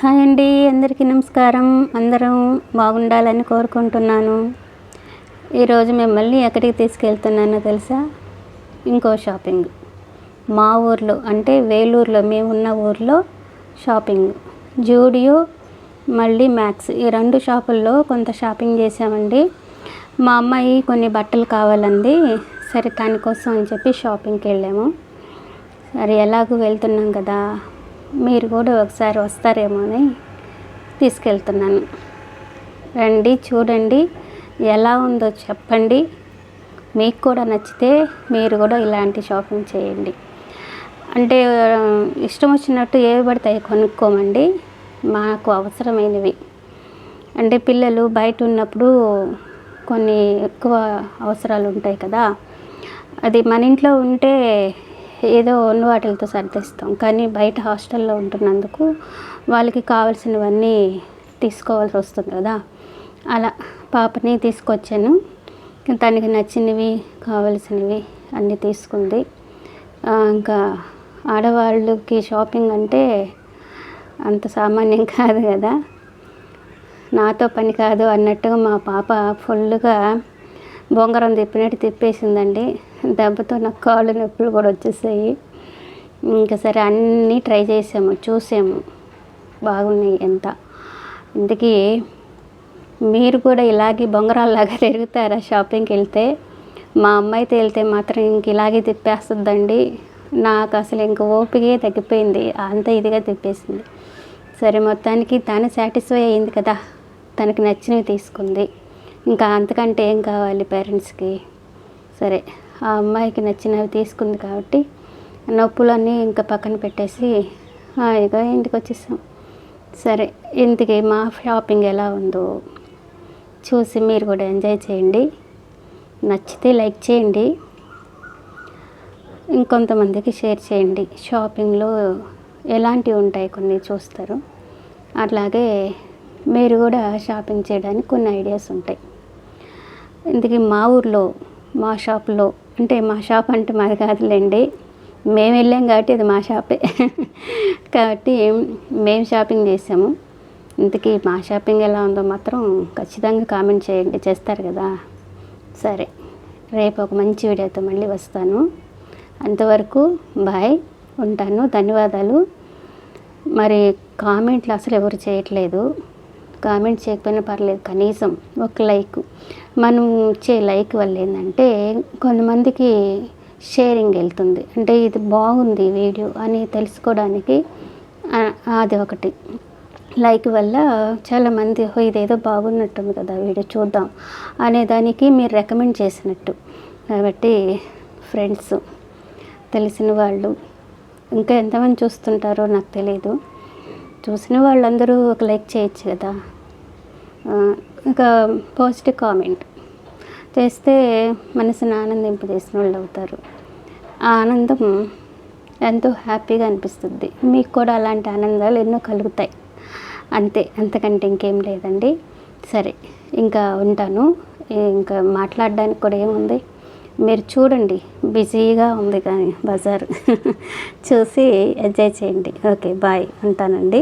Hi అండి అందరికీ నమస్కారం. అందరం బాగుండాలని కోరుకుంటున్నాను. ఈరోజు మిమ్మల్ని ఎక్కడికి తీసుకెళ్తున్నానో తెలుసా? ఇంకో షాపింగ్. మా ఊర్లో అంటే వేలూరులో మేము ఉన్న ఊర్లో షాపింగ్. జూడియో మళ్ళీ మ్యాక్స్ ఈ రెండు షాపుల్లో కొంత షాపింగ్ చేసామండి మా అమ్మాయి కొన్ని బట్టలు కావాలండి సరే దానికోసం అని చెప్పి షాపింగ్కి వెళ్ళాము. సరే ఎలాగో వెళ్తున్నాం కదా మీరు కూడా ఒకసారి వస్తారేమో అని తీసుకెళ్తున్నాను. రండి చూడండి ఎలా ఉందో చెప్పండి. మీకు కూడా నచ్చితే మీరు కూడా ఇలాంటి షాపింగ్ చేయండి. అంటే ఇష్టం వచ్చినట్టు ఏవి పడతాయి కొనుక్కోమండి. మాకు అవసరమైనవి. అంటే పిల్లలు బయట ఉన్నప్పుడు కొన్ని ఎక్కువ అవసరాలు ఉంటాయి కదా. అది మన ఇంట్లో ఉంటే ఏదో ఉన్న వాటితో సర్దిస్తాం. కానీ బయట హాస్టల్లో ఉంటున్నందుకు వాళ్ళకి కావాల్సినవన్నీ తీసుకోవాల్సి వస్తుంది కదా. అలా పాపని తీసుకొచ్చాను. తనకి నచ్చినవి కావాల్సినవి అన్నీ తీసుకుంది. ఇంకా ఆడవాళ్ళకి షాపింగ్ అంటే అంత సామాన్యం కాదు కదా. నాతో పని కాదు అన్నట్టుగా మా పాప ఫుల్గా బొంగరం తిప్పినట్టు తిప్పేసిందండి. దెబ్బతో నాకు కాళ్ళు నొప్పులు కూడా వచ్చేసాయి. ఇంకా సరే అన్నీ ట్రై చేసాము చూసాము. బాగున్నాయి ఎంత. ఇంతకీ మీరు కూడా ఇలాగే బొంగరాల్లాగా తిరుగుతారా షాపింగ్కి వెళ్తే? మా అమ్మాయితో వెళ్తే మాత్రం ఇంక ఇలాగే తిప్పేస్తుందండి. నాకు అసలు ఇంక ఓపికే తగ్గిపోయింది. అంత ఇదిగా తిప్పేసింది. సరే మొత్తానికి తను సాటిస్ఫై అయింది కదా. తనకి నచ్చినవి తీసుకుంది. ఇంకా అంతకంటే ఏం కావాలి పేరెంట్స్కి? సరే ఆ అమ్మాయికి నచ్చినవి తీసుకుంది కాబట్టి నొప్పులన్నీ ఇంకా పక్కన పెట్టేసి హాయిగా ఇంటికి వచ్చేసాం. సరే ఇంతకి మా షాపింగ్ ఎలా ఉందో చూసి మీరు కూడా ఎంజాయ్ చేయండి. నచ్చితే లైక్ చేయండి. ఇంకొంతమందికి షేర్ చేయండి. షాపింగ్లో ఎలాంటివి ఉంటాయి కొన్ని చూస్తారు. అట్లాగే మీరు కూడా షాపింగ్ చేయడానికి కొన్ని ఐడియాస్ ఉంటాయి. ఇందుకే మా ఊర్లో మా షాప్లో అంటే మా షాప్ అంటే మాది కాదులేండి. మేము వెళ్ళాం కాబట్టి అది మా షాపే. కాబట్టి మేము షాపింగ్ చేసాము. ఇంతకీ మా షాపింగ్ ఎలా ఉందో మాత్రం ఖచ్చితంగా కామెంట్ చేయండి చేస్తారు కదా. సరే రేపు ఒక మంచి వీడియోతో మళ్ళీ వస్తాను. అంతవరకు బాయ్ ఉంటాను ధన్యవాదాలు. మరి కామెంట్లు అసలు ఎవరు చేయట్లేదు. కామెంట్ చేయకపోయినా పర్లేదు కనీసం ఒక లైక్. మనం ఇచ్చే లైక్ వల్ల ఏంటంటే కొంతమందికి షేరింగ్ వెళ్తుంది. అంటే ఇది బాగుంది వీడియో అని తెలుసుకోవడానికి అది ఒకటి. లైక్ వల్ల చాలామంది ఇదేదో బాగున్నట్టుంది కదా వీడియో చూద్దాం అనే దానికి మీరు రికమెండ్ చేసినట్టు. కాబట్టి ఫ్రెండ్స్ తెలిసిన వాళ్ళు ఇంకా ఎంతమంది చూస్తుంటారో నాకు తెలియదు చూసిన వాళ్ళందరూ ఒక లైక్ చేయొచ్చు కదా. ఒక ఇంకా పాజిటివ్ కామెంట్ చేస్తే మనసుని ఆనందింపజేసిన వాళ్ళు అవుతారు. ఆ ఆనందం ఎంతో హ్యాపీగా అనిపిస్తుంది. మీకు కూడా అలాంటి ఆనందాలు ఎన్నో కలుగుతాయి. అంతే అంతకంటే ఇంకేం లేదండి. సరే ఇంకా ఉంటాను. ఇంకా మాట్లాడడానికి కూడా ఏముంది? మీరు చూడండి బిజీగా ఉంది కానీ బజార్. చూసి ఎంజాయ్ చేయండి. Okay bye. ఉంటానండి.